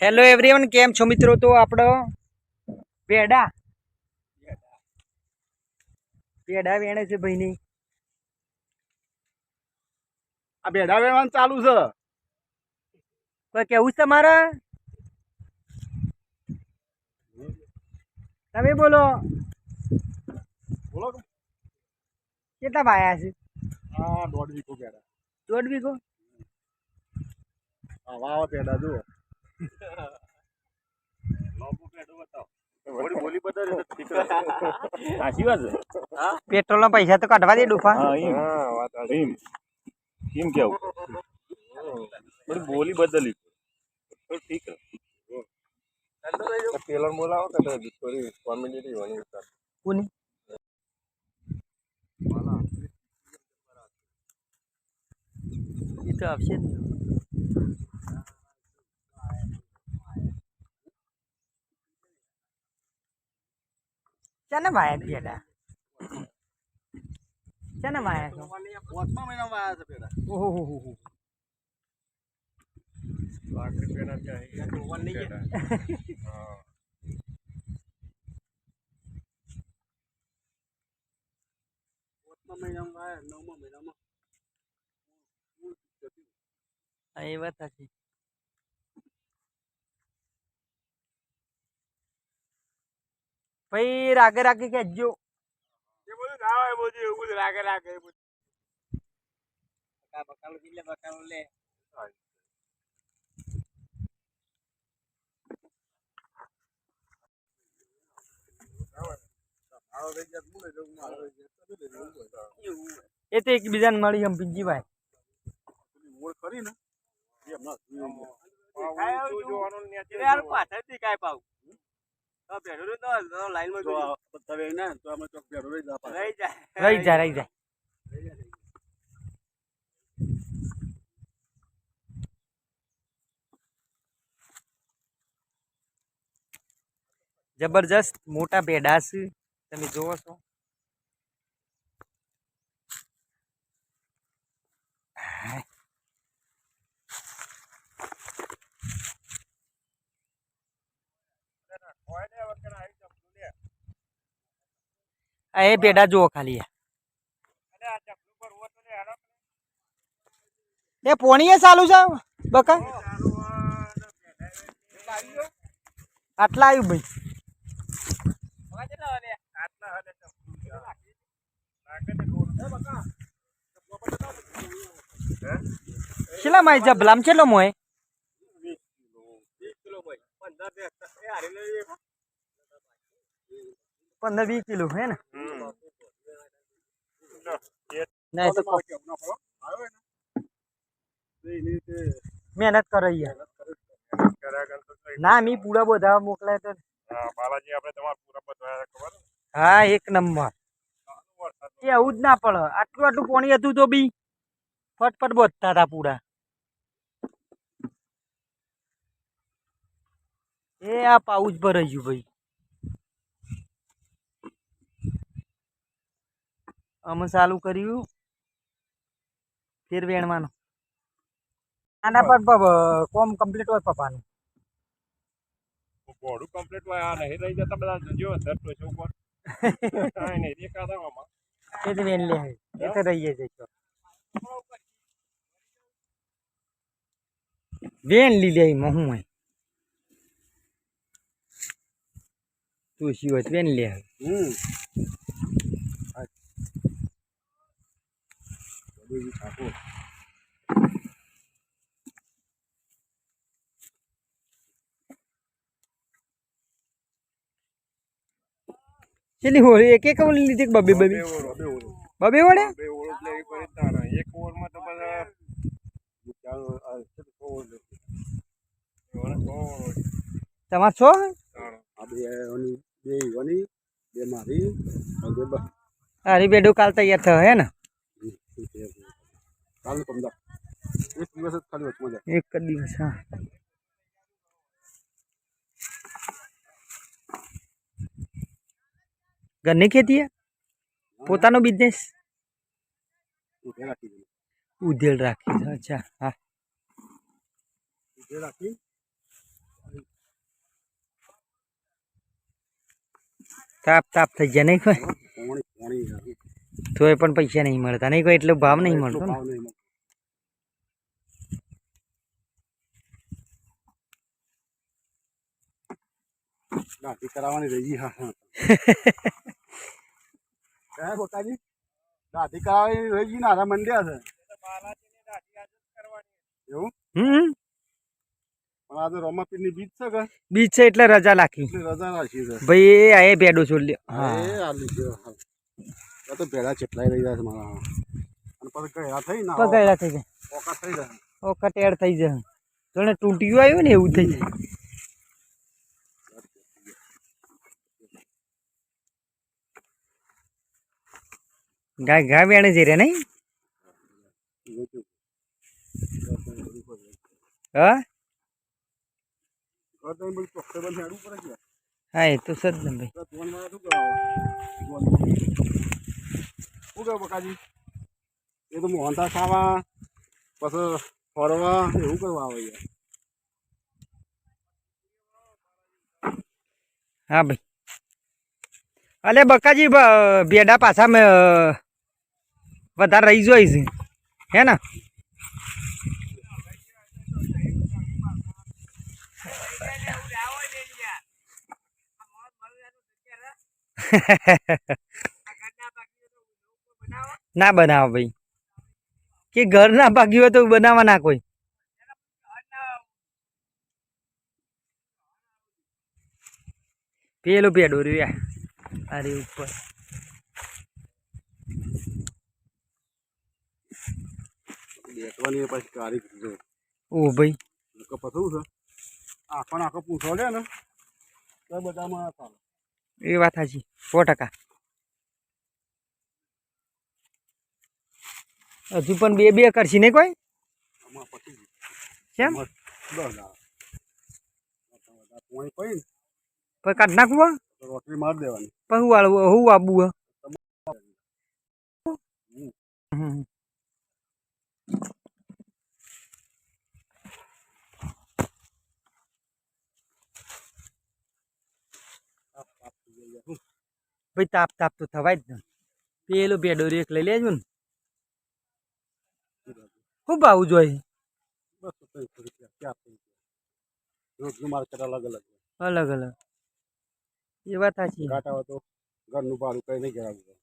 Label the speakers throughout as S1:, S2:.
S1: Hello everyone કેમ છો મિત્રો? તો આપણો પેડા. પેડા વેણે છે ભાઈની.
S2: આ ભેડા વેવાનું ચાલુ છે.
S1: કોઈ કેવું છે તમારે? તમે બોલો.
S2: બોલો?
S1: કેટલા ભાયા છે?
S2: હા દોઢ વીઘો ભેડા
S1: દોઢ વીઘો?
S2: હા વાવા ભેડા જુઓ.
S1: પેટ્રોલ ના પૈસા તો કાઢવા દે ડુફા.
S3: હા એમ. કેવું? થોડી બોલી બદલી. ઠીક છે
S2: બોલાવો કે થોડી કોમેડી રહેવાની
S1: કોની? એ તો આપશે ને. ચાને છે બેટા ચને વાયા છો
S2: પાંચમા મહિનામાં વાયા છે બેટા
S1: ઓહો
S2: લાખ રૂપિયાના આવ્યા
S1: હા એ વાત સાચી. ભાઈ રાગે રાગે કહેજો
S2: એ બધું ના હોય બધું એવું બધું રાગે એ બધું.
S1: બકાલો એટલે બકાલો લે
S2: આવો થઈ ગયા મૂલે જવું મારે થઈ ગયા તો લઈ લેવું હોય.
S1: એ તો એકબીજાને મળી એમ પીજીભાઈ
S2: પેલી ખરી ને એ હમણાં જોઈ લે.
S3: દેખાય
S2: આ
S3: આવું
S2: જોવાનું. ને
S3: યાર પાવ
S2: રહી
S3: જાય
S1: રહી જાય. રહી જાય જબરજસ્ત મોટા પેડા છે. તમે જોવો છો આ એ પેડા જુઓ ખાલી એ પોણીએ ચાલુ છે બકા. આટલા આવ્યું ભાઈ. કેટલા માય જબલામ કેટલો મોય પંદર વીસ કિલો હે ને? મહેનત કરો ના મી પૂરા બધા મોકલાય તો.
S2: હા, બાલાજી આપણે તમારા પૂરા બધા ખબર?
S1: હા એક નંબર. એવું જ ના પડે. આટલું આટલું પાણી હતું તો બી ફટફટ બોધતા હતા પૂરા. એ આ પાઉચ ભરાઈ ગયું ભાઈ. અમે ચાલુ કર્યું. ફેર વેણવાનું. આના પર કોમ કમ્પ્લીટ હોય પપ્પાનું.
S2: બોડું કમ્પ્લીટ હોય આ નહીં રહી જતા બધા જો ધરતો છે ઉપર. કાંઈ નહીં દેખાતા આમાં
S1: એ જ વેન લે એ તો રહીએ છે વેણ લીધે એમાં હું હોય. તુલસી હોય વેન લે
S2: હમ. બધું ઠાકોર
S1: ચેલી હોળી? એક એક ઓલી લીધી કે બબે બબે? બબે વડે
S2: બે ઓળો એટલે એક વાર તારા એક ઓવરમાં તો બધા ચાલો આ છે તો ઓવર
S1: તમારે છો.
S2: આ બે ઓની બે ઈવાની બે મારી
S1: અરે બેડું કાલ તૈયાર થયો હે ને?
S2: કાલનું સમજા એક દિવસ જ ખાલી વચમાં જાય
S1: એક જ દિવસ હા. ઘરની ખેતી પોતાનો બિઝનેસ ઉધેડ રાખી અચ્છા હા.
S2: ઉધેડ રાખી.
S1: તાપ તાપ થઈ જાય નહીં કોઈ? તોય પણ પૈસા નહીં મળતા. નહીં કોઈ એટલો ભાવ નહીં મળતો ને.
S2: દાઢી કરાવવાની રહી હા હા. કયા બોટાજી દાઢી કરાવવાની રહી ગઈ નાના મંડ્યા છે. એવું?
S1: હમ.
S2: પણ આજે રોમાપીરની બીચ છે કે
S1: બીચ છે એટલે રજા રાખી
S2: રજા રાખી છે.
S1: ભાઈ એ બેડો ભેડો છોડ લ્યો.
S2: હા. આ તો ભેળા ચેટલાઈ રહ્યા છે મારા. અને પછી ગયા થઈ ના
S1: પકડ્યા થઈ જાય
S2: ઓકા થઈ જાય.
S1: ઓખત એડ થઈ જાય. જોને તૂટ્યું આવ્યું ને એવું થઈ જાય. ગાય ગાય બેણે જઈ રહ્યા નહીં? હા? એ તો સજ ભાઈ
S2: શું કહ્યું બકાજી. એ તો મોહનથાળ ખાવા પછી ફરવા એવું કરવા આવે યાર
S1: હા ભાઈ. અલે બકાજી બ- બેડા પાછા વધારે રહી જોઈશ હે ને? ના બનાવો ભાઈ. કે ઘર ના ભાગ્યું હોય તો બનાવવા ના કોઈ. પેલું પેડું રહ્યું અરે ઉપર.
S2: બેસવાની એ પછી કારી
S1: ઓ ભાઈ.
S2: પછી છે? આખો આખો પૂછો ને. તો બધામાં
S1: એ વાત સાચી. સો ટકા. હજુ પણ બે બે કરશે નહીં કોઈ? કેમ? પછી કાઢ નાખવું
S2: રોટલી મારી દેવાની.
S1: પછી હું હું આબુ ભાઈ તાપ તાપ તો થવાય જ ને. પેલો બેડો એક લઈ લેજો ને. શું આવું જોઈએ?
S2: બસ ત્રણસો રૂપિયા ચાર રોજનું માર્કેટ અલગ અલગ
S1: અલગ અલગ. એ વાત સાચી.
S2: ઘાટા હોય તો ઘરનું ભાડું કઈ નહીં કરાવવું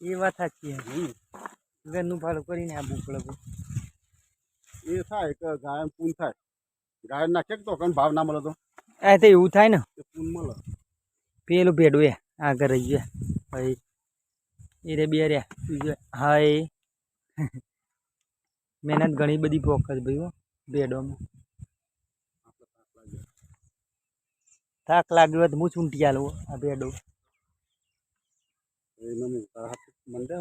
S1: એ વાત સાચી. ઘરનું ભાડું કરીને આ પડે.
S2: એ થાય કે ગાયન પૂન થાય. ગાયન નાખે તો કઈ ભાવ ના મળે તો?
S1: આ તો એવું થાય ને.
S2: એ પૂન મળે.
S1: પેલું ભેડું એ આગળ રહી ગયા ભાઈ એ રે બે રહ્યા હાય. મહેનત ઘણી બધી પોખત ભાઈ હો, ભેડોમાં. થાક લાગ્યો હોય હું ચૂંટી આલું આ ભેડો.
S2: મંડે